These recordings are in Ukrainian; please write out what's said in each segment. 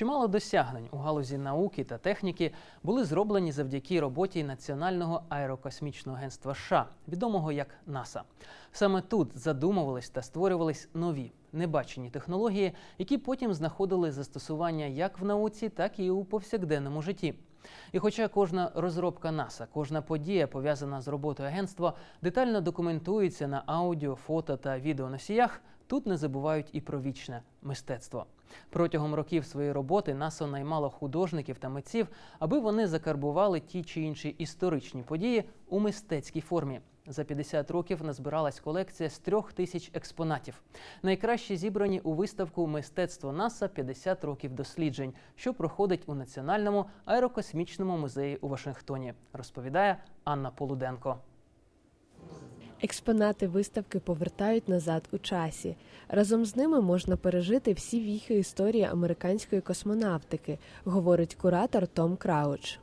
Чимало досягнень у галузі науки та техніки були зроблені завдяки роботі Національного аерокосмічного агентства США, відомого як НАСА. Саме тут задумувались та створювались нові небачені технології, які потім знаходили застосування як в науці, так і у повсякденному житті. І хоча кожна розробка НАСА, кожна подія, пов'язана з роботою агентства, детально документується на аудіо, фото та відеоносіях, тут не забувають і про вічне мистецтво. Протягом років своєї роботи НАСА наймало художників та митців, аби вони закарбували ті чи інші історичні події у мистецькій формі. За 50 років назбиралась колекція з трьох тисяч експонатів. Найкращі зібрані у виставку Мистецтво НАСА 50 років досліджень, що проходить у Національному аерокосмічному музеї у Вашингтоні, розповідає Анна Полуденко. Експонати виставки повертають назад у часі. Разом з ними можна пережити всі віхи історії американської космонавтики, говорить куратор Том Крауч.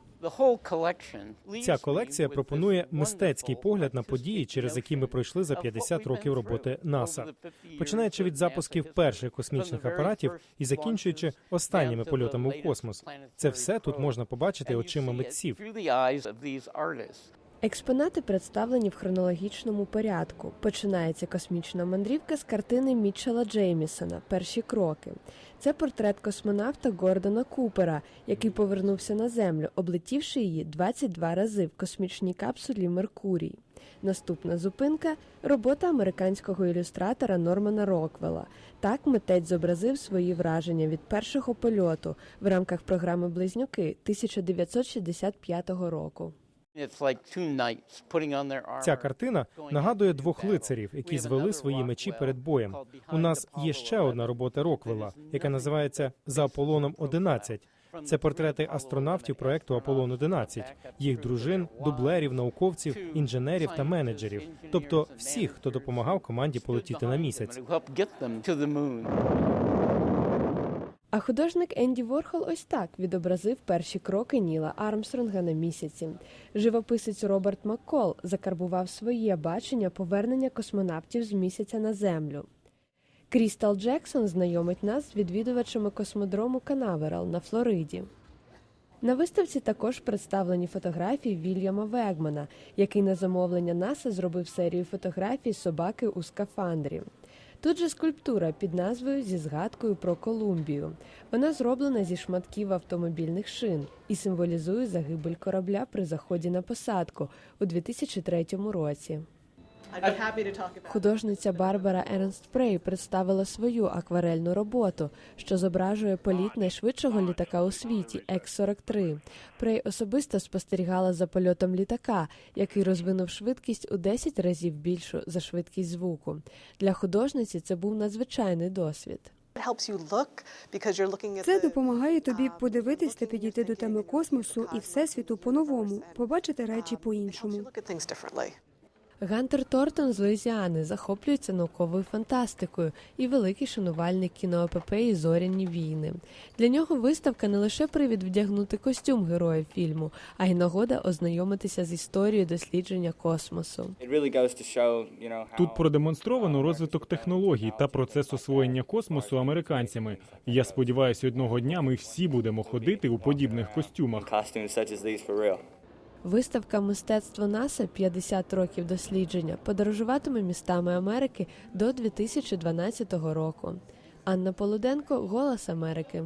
Ця колекція пропонує мистецький погляд на події, через які ми пройшли за 50 років роботи НАСА, починаючи від запусків перших космічних апаратів і закінчуючи останніми польотами у космос. Це все тут можна побачити очима митців. Експонати представлені в хронологічному порядку. Починається космічна мандрівка з картини Мітчела Джеймісона Перші кроки. Це портрет космонавта Гордона Купера, який повернувся на землю, облетівши її 22 рази в космічній капсулі Меркурій. Наступна зупинка робота американського ілюстратора Нормана Роквелла. Так митець зобразив свої враження від першого польоту в рамках програми Близнюки 1965 року. Ця картина нагадує двох лицарів, які звели свої мечі перед боєм. У нас є ще одна робота Роквелла, яка називається За Аполлоном 11 Це портрети астронавтів проекту Аполлон 11 їх дружин, дублерів, науковців, інженерів та менеджерів, тобто всіх, хто допомагав команді полетіти на місяць. А художник Енді Ворхол ось так відобразив перші кроки Ніла Армстронга на місяці. Живописець Роберт Маккол закарбував своє бачення повернення космонавтів з місяця на землю. Крістал Джексон знайомить нас з відвідувачами космодрому Канаверал на Флориді. На виставці також представлені фотографії Вільяма Вегмана, який на замовлення НАСА зробив серію фотографій собаки у скафандрі. Тут же скульптура під назвою зі згадкою про Колумбію. Вона зроблена зі шматків автомобільних шин і символізує загибель корабля при заході на посадку у 2003 році. Художниця Барбара Ернст Прей представила свою акварельну роботу, що зображує політ найшвидшого літака у світі X-43. Прей особисто спостерігала за польотом літака, який розвинув швидкість у 10 разів більшу за швидкість звуку. Для художниці це був надзвичайний досвід. Це допомагає тобі подивитись та підійти до теми космосу і всесвіту по-новому, побачити речі по-іншому. Гантер Тортон з Луїзіани захоплюється науковою фантастикою і великий шанувальник кіноепопеї Зоряні війни. Для нього виставка не лише привід вдягнути костюм героя фільму, а й нагода ознайомитися з історією дослідження космосу. Тут продемонстровано розвиток технологій та процес освоєння космосу американцями. Я сподіваюся, одного дня ми всі будемо ходити у подібних костюмах. Виставка мистецтво НАСА 50 років дослідження подорожуватиме містами Америки до 2012 року. Анна Полуденко, Голос Америки.